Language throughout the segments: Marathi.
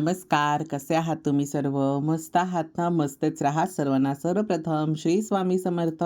नमस्कार. कसे आहात तुम्ही सर्व? मस्त आहात ना? मस्तच राहा. सर्वांना सर्वप्रथम श्री स्वामी समर्थ.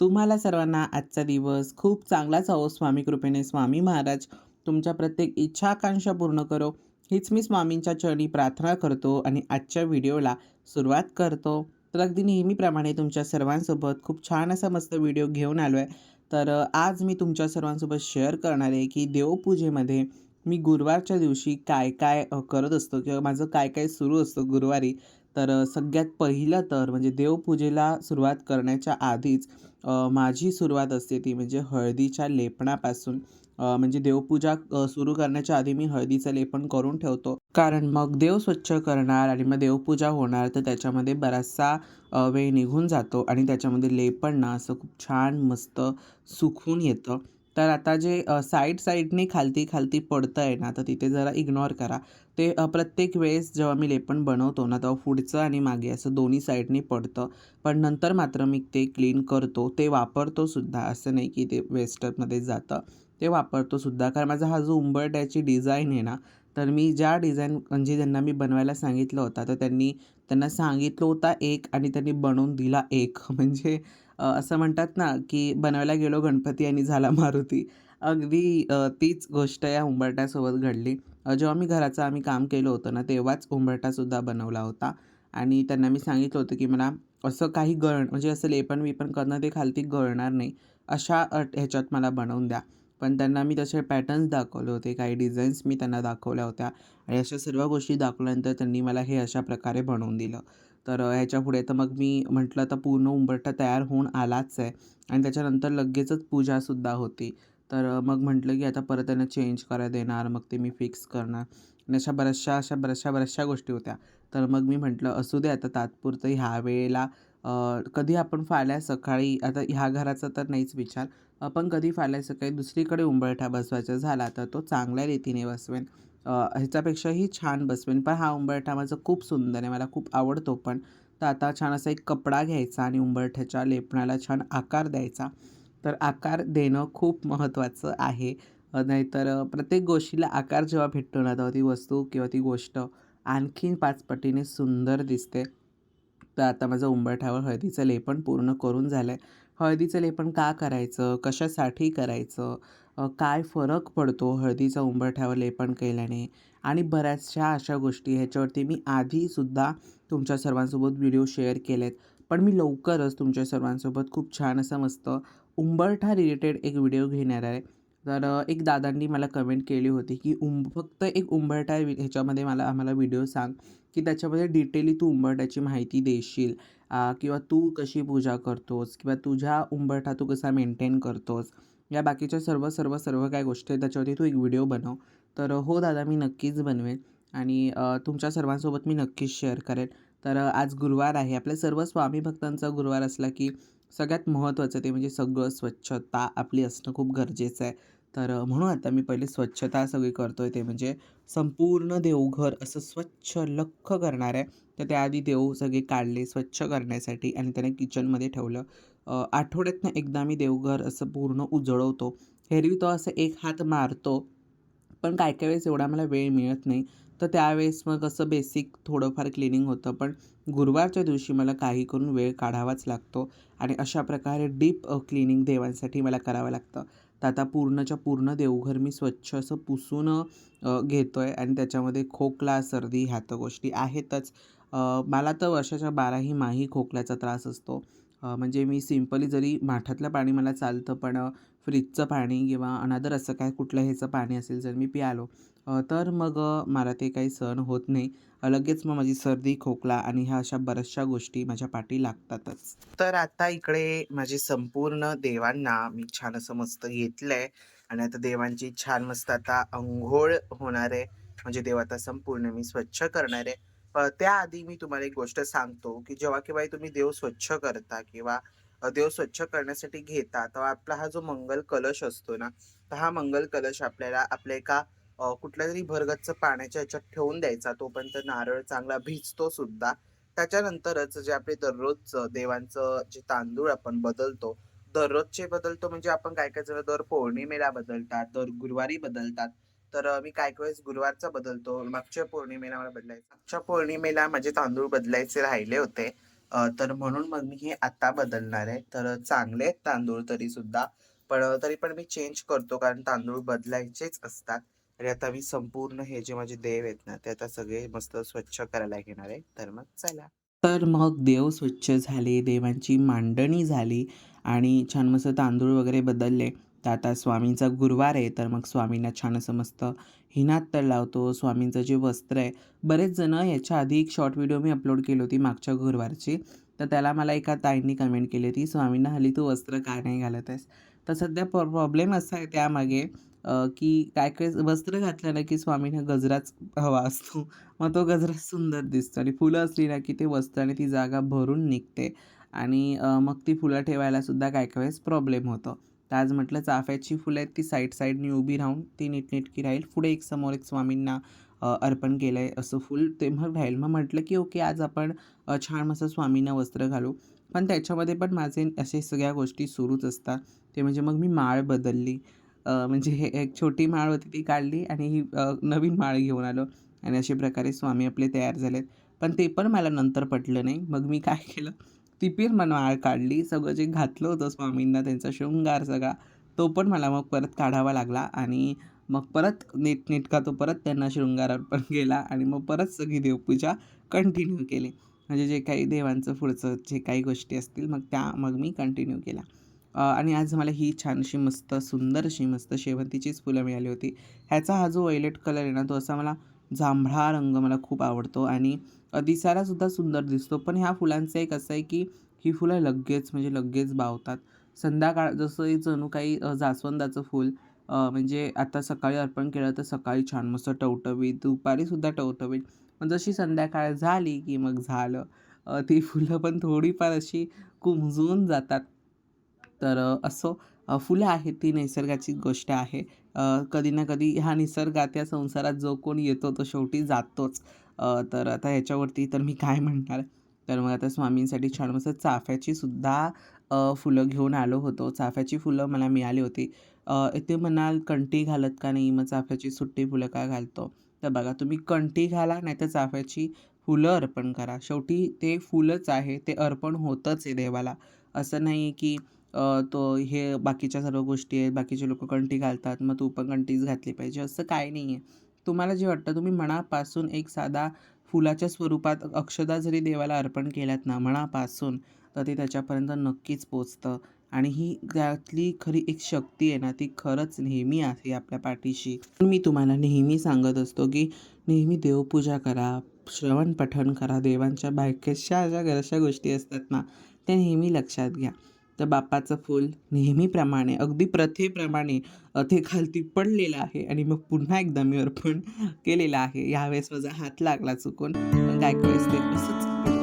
तुम्हाला सर्वांना आजचा दिवस खूप चांगलाच जावो स्वामी कृपेने स्वामी महाराज तुमच्या प्रत्येक इच्छा आकांक्षा पूर्ण करो. हीच मी स्वामींच्या चरणी प्रार्थना करतो आणि आजच्या व्हिडिओला सुरुवात करतो. तर अगदी नेहमीप्रमाणे तुमच्या सर्वांसोबत खूप छान असा मस्त व्हिडिओ घेऊन आलो आहे तर आज मी तुमच्या सर्वांसोबत शेअर करणार आहे की देवपूजेमध्ये मी गुरुवारच्या दिवशी काय काय करत असतो किंवा माझं काय काय सुरू असतं गुरुवारी तर सगळ्यात पहिलं तर म्हणजे देवपूजेला सुरुवात करण्याच्या आधीच माझी सुरुवात असते ती म्हणजे हळदीच्या लेपणापासून. म्हणजे देवपूजा सुरू करण्याच्या आधी मी हळदीचं लेपन करून ठेवतो. कारण मग देव स्वच्छ करणार आणि मग देवपूजा होणार तर त्याच्यामध्ये बराचसा वेळ निघून जातो आणि त्याच्यामध्ये लेपण ना असं खूप छान मस्त सुकून येतं. तर आता जे साईड साईडने खालती खालती पडतं आहे ना तर तिथे जरा इग्नोर करा. ते प्रत्येक वेळेस जेव्हा मी लेपण बनवतो ना तेव्हा पुढचं आणि मागे असं दोन्ही साईडनी पडतं. पण नंतर मात्र मी ते क्लीन करतो. ते वापरतो सुद्धा. असं नाही की ते वेस्टमध्ये जातं. ते वापरतो सुद्धा. कारण माझा हा जो उंबरट्याची डिझाईन आहे ना तर मी ज्या डिझाईन म्हणजे ज्यांना मी बनवायला सांगितलं होता तर त्यांनी त्यांना सांगितलं होता एक आणि त्यांनी बनवून दिला एक. म्हणजे असं म्हणतात ना की बनवायला गेलो गणपती आणि झाला मारुती. अगदी तीच गोष्ट या उंबरट्यासोबत घडली. जेव्हा मी घराचं आम्ही काम केलं होतं ना तेव्हाच उंबरटासुद्धा बनवला होता. आणि त्यांना मी सांगितलं होतं की मला असं काही गळण म्हणजे असं लेपन विपण करणं ते खालती गळणार नाही. अशा ह्याच्यात मला बनवून द्या. पण त्यांना मी तसे पॅटर्न्स दाखवले होते काही डिझाईन्स मी त्यांना दाखवल्या होत्या. आणि अशा सर्व गोष्टी दाखवल्यानंतर त्यांनी मला हे अशा प्रकारे बनवून दिलं. तर ह्याच्यापुढे तर मग मी म्हटलं आता पूर्ण उंबरठा तयार होऊन आलाच आहे. आणि त्याच्यानंतर लगेचच पूजासुद्धा होती. तर मग म्हटलं की आता परत त्यांना चेंज करायला देणार मग ते मी फिक्स करणार. आणि अशा बऱ्याचशा अशा बऱ्याचशा बऱ्याचशा गोष्टी होत्या. तर मग मी म्हटलं असू दे आता तात्पुरतं ह्या वेळेला कधी आपण फाल्या सकाळी आता ह्या घराचा तर नाहीच विचार आपण कधी फाल्या सकाळी दुसरीकडे उंबरठा बसवायचा झाला तर तो चांगल्या रीतीने बसवेन. ह्याच्यापेक्षाही छान बसवेन. पण हा उंबरठा माझा खूप सुंदर आहे. मला खूप आवडतो. पण तर आता छान असा एक कपडा घ्यायचा आणि उंबरठ्याच्या लेपणाला छान आकार द्यायचा. तर आकार देणं खूप महत्त्वाचं आहे. नाहीतर प्रत्येक गोष्टीला आकार जेव्हा भेटतो ना तेव्हा ती वस्तू किंवा ती गोष्ट आणखीन पाचपटीने सुंदर दिसते. तर आता माझं उंबरठ्यावर हळदीचं लेपन पूर्ण करून झालं आहे हळदीचं लेपन का करायचं? कशासाठी करायचं? काय फरक पडतो हळदीचा उंबरठ्यावर लेपन केल्याने? आणि बऱ्याचशा अशा गोष्टी ह्याच्यावरती मी आधीसुद्धा तुमच्या सर्वांसोबत व्हिडिओ शेअर केलेत. पण मी लवकरच तुमच्या सर्वांसोबत खूप छान असं मस्त उंबरठा रिलेटेड एक व्हिडिओ घेणार आहे. तर एक दादांनी मला कमेंट केली होती की उंब फक्त एक उंबरठा वि- ह्याच्यामध्ये मला आम्हाला व्हिडिओ सांग की त्याच्यामध्ये डिटेली तू उंबरठ्याची माहिती देशील. किंवा तू कशी पूजा करतोस? किंवा तुझ्या उंबरठा तू कसा मेंटेन करतोस? या बाकीच्या सर्व सर्व सर्व काय गोष्टी आहेत त्याच्यावरती तू एक व्हिडिओ बनव. तर हो दादा मी नक्कीच बनवेन. आणि तुमच्या सर्वांसोबत मी नक्कीच शेअर करेन. तर आज गुरुवार आहे. आपल्या सर्व स्वामी भक्तांचा गुरुवार असला की सगळ्यात महत्त्वाचं ते म्हणजे सगळं स्वच्छता आपली असणं खूप गरजेचं आहे. तर म्हणून आता मी पहिले स्वच्छता सगळी करतो आहे ते म्हणजे संपूर्ण देवघर असं स्वच्छ लख्ख करणार आहे. तर त्याआधी देव सगळे काढले स्वच्छ करण्यासाठी आणि त्याने किचनमध्ये ठेवलं. आठवड्यातनं एकदा मी देवघर असं पूर्ण उजळवतो. एरवी तो असं एक हात मारतो. पण काय काय वेळेस एवढा मला वेळ मिळत नाही. तर त्यावेळेस मग असं बेसिक थोडंफार क्लिनिंग होतं. पण गुरुवारच्या दिवशी मला काही करून वेळ काढावाच लागतो. आणि अशा प्रकारे डीप क्लिनिंग देवांसाठी मला करावं लागतं. तर आता पूर्णच्या पूर्ण देवघर मी स्वच्छ असं पुसून घेतो आहे आणि त्याच्यामध्ये खोकला सर्दी ह्या तर गोष्टी आहेतच. मला तर वर्षाच्या बाराही माही खोकल्याचा त्रास असतो. म्हणजे मी सिम्पली जरी माठातलं पाणी मला चालतं पण फ्रीजचं पाणी किंवा अनादर असं काय कुठलं ह्याचं पाणी असेल जर मी प्यालो तर मग मला ते काही सहन होत नाही. लगेच मग माझी सर्दी खोकला आणि ह्या अशा बऱ्याचशा गोष्टी माझ्या पाठी लागतातच. तर आता इकडे माझे संपूर्ण देवांना मी छान असं मस्त घेतलंय आणि आता देवांची छान मस्त आता अंघोळ होणार आहे. म्हणजे देव आता संपूर्ण मी स्वच्छ करणार आहे. त्याआधी मी तुम्हाला एक गोष्ट सांगतो की जेव्हा केव्हा तुम्ही देव स्वच्छ करता किंवा देव स्वच्छ करण्यासाठी घेता तेव्हा आपला हा जो मंगल कलश असतो ना तर हा मंगल कलश आपल्याला आपल्या एका कुठल्या तरी भरगच्च पाण्याच्या ह्याच्यात ठेवून द्यायचा तोपर्यंत नारळ चांगला भिजतो सुद्धा. त्याच्यानंतरच जे आपले दररोजचं देवांचं जे तांदूळ आपण बदलतो दररोजचे बदलतो म्हणजे आपण काय काय जण दर पौर्णिमेला बदलतात दर गुरुवारी बदलतात तर मी काय वेळेस गुरुवारचा बदलतो. मागच्या पौर्णिमेला मला बदलायचं मागच्या पौर्णिमेला माझे तांदूळ बदलायचे राहिले होते. तर म्हणून मग मी हे आता बदलणार आहे. तर चांगले आहेत तांदूळ तरीसुद्धा. पण तरी पण मी चेंज करतो कारण तांदूळ बदलायचेच असतात. आणि आता मी संपूर्ण हे जे माझे देव आहेत ना, ते आता सगळे मस्त स्वच्छ करायला घेणार आहे. तर मग चला. तर मग देव स्वच्छ झाले, देवांची मांडणी झाली आणि छान मस्त तांदूळ वगैरे बदलले. तर आता स्वामींचा गुरुवार आहे, तर मग स्वामींना छान असं मस्त हिनात्तर लावतो. स्वामींचं जे वस्त्र आहे, बरेच जणं याच्या आधी एक शॉर्ट व्हिडिओ मी अपलोड केली होती मागच्या गुरुवारची. तर त्याला मला एका ताईंनी कमेंट केली होती, "स्वामींना हल्ली तू वस्त्र का नाही घालत आहेस?" तर सध्या प्रॉ प्रॉब्लेम असा आहे त्यामागे की काय काय वस्त्र घातलं ना, की स्वामींना गजराच हवा असतो. मग तो गजरा सुंदर दिसतो आणि फुलं असली ना, की ते वस्त्र आणि ती जागा भरून निघते आणि मग ती फुलं ठेवायलासुद्धा काय काही वेळेस प्रॉब्लेम होतो. तर आज म्हटलं चाफ्याची फुलं आहेत ती साईड साईडनी उभी राहून ती नीटनेटकी राहील. पुढे एक समोर एक स्वामींना अर्पण केलं आहे असं फुल ते मग राहील. मग म्हटलं, की ओके आज आपण छान मस्त स्वामींना वस्त्र घालू. पण त्याच्यामध्ये पण माझे असे सगळ्या गोष्टी सुरूच असतात. ते म्हणजे मग मी माळ बदलली. म्हणजे हे एक छोटी माळ होती ती काढली आणि ही नवीन माळ घेऊन आलो आणि अशा प्रकारे स्वामी आपले तयार झालेत. पण ते पण मला नंतर पटलं नाही. मग मी काय केलं, ती पण मला माळ काढली. सगळं जे घातलं होतं स्वामींना त्यांचा शृंगार सगळा, तो पण मला मग परत काढावा लागला आणि मग परत नीटनेटका तो परत त्यांना शृंगार अर्पण केला आणि मग परत सगळी देवपूजा कंटिन्यू केली. म्हणजे जे काही देवांचं पुढचं जे काही गोष्टी असतील, मग त्या मग मी कंटिन्यू केल्या. आणि आज मला ही छान अशी मस्त सुंदर अशी मस्त शेवंतीचीच फुलं मिळाली होती. ह्याचा हा जो व्हायलेट कलर आहे ना, तो असा मला जांभळा रंग मला खूप आवडतो आणि दिसायलासुद्धा सुंदर दिसतो. पण ह्या फुलांचं एक असं आहे, की ही फुलं लगेच म्हणजे लगेच बावतात. संध्याकाळ जसं जणू काही जास्वंदाचं फूल म्हणजे आता सकाळी अर्पण केलं तर सकाळी छान मस्त टवटवीत, दुपारीसुद्धा टवटवीत. मग जशी संध्याकाळ झाली, की मग झालं. ती फुलं पण थोडीफार अशी कुमजून जातात. तर असं असो फुलं आहेत ती नैसर्गाची गोष्ट आहे. कधी ना कधी ह्या निसर्गात या संसारात जो कोण येतो तो शेवटी जातोच. तर आता ह्याच्यावरती तर मी काय म्हणणार. तर मग आता स्वामींसाठी छान मस्त चाफ्याची सुद्धा फुलं घेऊन आलो होतो. चाफ्याची फुलं मला मिळाली होती. इथे म्हणाल कंटी घालत का नाही? मग चाफ्याची सुट्टी फुलं का घालतो? तर बघा तुम्ही कंटी घाला नाहीतर चाफ्याची फुलं अर्पण करा. शेवटी ते फुलंच आहे. ते अर्पण होतंच आहे देवाला. असं नाही की तो हे बाकीच्या सर्व गोष्टी आहेत. बाकीचे लोक कंठी घालतात, मग तू पण कंठीच घातली पाहिजे, असं काही नाही आहे. तुम्हाला जे वाटतं तुम्ही मनापासून एक साधा फुलाच्या स्वरूपात अक्षदा जरी देवाला अर्पण केल्यात ना मनापासून, तर ते त्याच्यापर्यंत नक्कीच पोचतं आणि ही त्यातली खरी एक शक्ती आहे ना, ती खरंच नेहमी आहे आपल्या पाठीशी. मी तुम्हाला नेहमी सांगत असतो, की नेहमी देवपूजा करा, श्रवण पठण करा, देवांच्या बायकेशा अशा घरशा गोष्टी असतात ना, त्या नेहमी लक्षात घ्या. तर बाप्पाचं फूल नेहमीप्रमाणे अगदी प्रथेप्रमाणे ते खालती पडलेलं आहे आणि मग पुन्हा एकदा मी अर्पण केलेलं आहे. यावेळेस माझा हात लागला चुकून, पण काय वेळेस ते असंच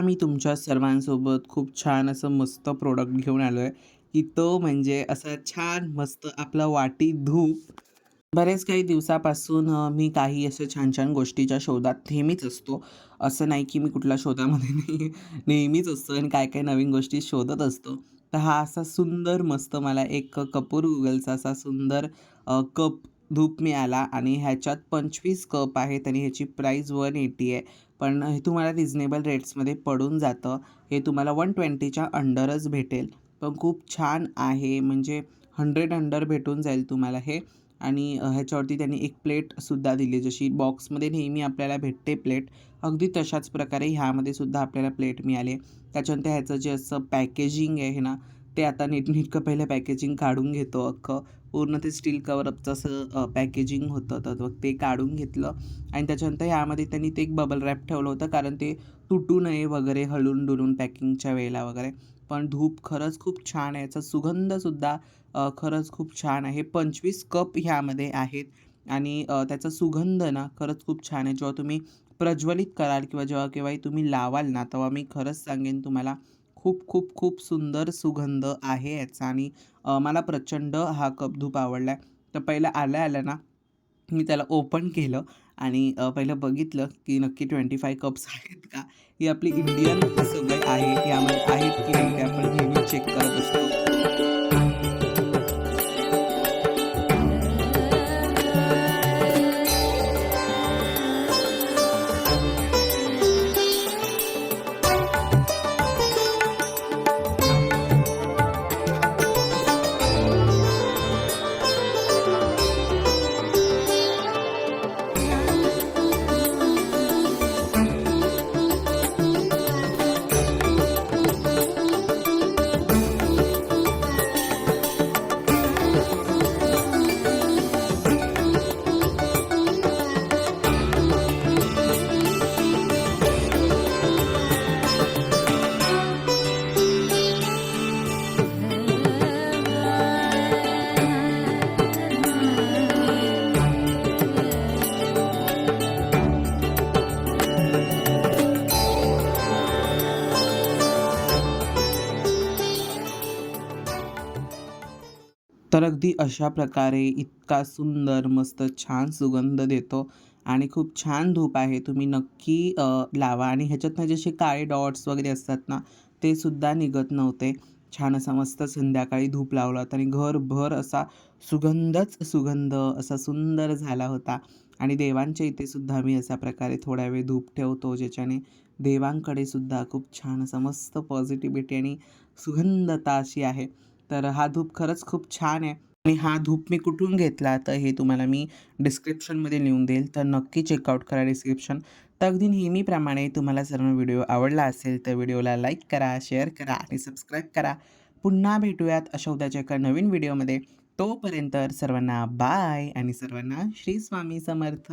मी तुमच्या सर्वांसोबत खूप छान असं मस्त प्रोडक्ट घेऊन आलो आहे की तो म्हणजे असा छान मस्त आपला वाटी धूप. बरेच काही दिवसापासून मी काही असे छान छान गोष्टीच्या शोधात नेहमीच असतो. असं नाही की मी कुठल्या शोधामध्ये नाही नेहमीच असतो आणि काय काय नवीन गोष्टी शोधत असतो. तर हा असा सुंदर मस्त मला एक कपूर गुगलचा असा सुंदर कप धूप मिळाला आणि ह्याच्यात पंचवीस कप आहेत आणि ह्याची प्राईस वन एटी आहे. पण हे तुम्हाला रिजनेबल रेट्समध्ये पडून जातं. हे तुम्हाला वन ट्वेंटीच्या अंडरच भेटेल. पण खूप छान आहे. म्हणजे हंड्रेड अंडर भेटून जाईल तुम्हाला हे. आणि ह्याच्यावरती त्यांनी एक प्लेटसुद्धा दिली जशी बॉक्समध्ये नेहमी आपल्याला भेटते प्लेट अगदी तशाच प्रकारे ह्यामध्ये सुद्धा आपल्याला प्लेट मिळाले. त्याच्यानंतर ह्याचं जे असं पॅकेजिंग आहे ना ते आता नीटनेटकं पहिलं पॅकेजिंग काढून घेतो अख्खं. पूर्ण ते स्टील कवरअपचं असं पॅकेजिंग होतं. तर मग ते काढून घेतलं. आणि त्याच्यानंतर यामध्ये त्यांनी ते एक बबल रॅप ठेवलं होतं कारण ते तुटू नये वगैरे हलून डुलून पॅकिंगच्या वेळेला वगैरे. पण धूप खरंच खूप छान आहे. याचा सुगंधसुद्धा खरंच खूप छान आहे. पंचवीस कप ह्यामध्ये आहेत. आणि त्याचा सुगंध ना खरंच खूप छान आहे. जेव्हा तुम्ही प्रज्वलित कराल किंवा जेव्हा केव्हाही तुम्ही लावाल ना तेव्हा मी खरंच सांगेन तुम्हाला खूप खूप खूप सुंदर सुगंध आहे याचा आणि मला प्रचंड हा कप धूप आवडला आहे तर पहिलं आल्या आल्या ना मी त्याला ओपन केलं आणि पहिलं बघितलं की नक्की ट्वेंटी फाय कप्स आहेत का? ही आपली इंडियन सवय आहे यामध्ये आहेत की नाही ते आपण नेहमी चेक करत असतो. अगदी अशा प्रकारे इतका सुंदर मस्त छान सुगंध देतो आणि खूप छान धूप आहे. तुम्ही नक्की लावा. आणि ह्याच्यातनं जसे काळे डॉट्स वगैरे असतात ना ते सुद्धा निघत नव्हते. छान असा मस्त संध्याकाळी धूप लावला होता आणि घरभर असा सुगंधच सुगंध असा सुंदर झाला होता. आणि देवांच्या इथे सुद्धा मी अशा प्रकारे थोडा वेळ धूप ठेवतो ज्याच्याने देवांकडे सुद्धा खूप छान असं मस्त पॉझिटिव्हिटी आणि सुगंधता अशी आहे. तर हा धूप खरंच खूप छान आहे. आणि हा धूप मी कुठून घेतला? तर हे तुम्हाला मी डिस्क्रिप्शनमध्ये लिहून देईल. तर नक्की चेकआउट करा डिस्क्रिप्शन तर अगदी नेहमीप्रमाणे तुम्हाला सर्व व्हिडिओ आवडला असेल तर व्हिडिओला लाईक करा शेअर करा आणि सबस्क्राईब करा. पुन्हा भेटूयात अशा उद्याच्या एका नवीन व्हिडिओमध्ये तोपर्यंत सर्वांना बाय आणि सर्वांना श्री स्वामी समर्थ.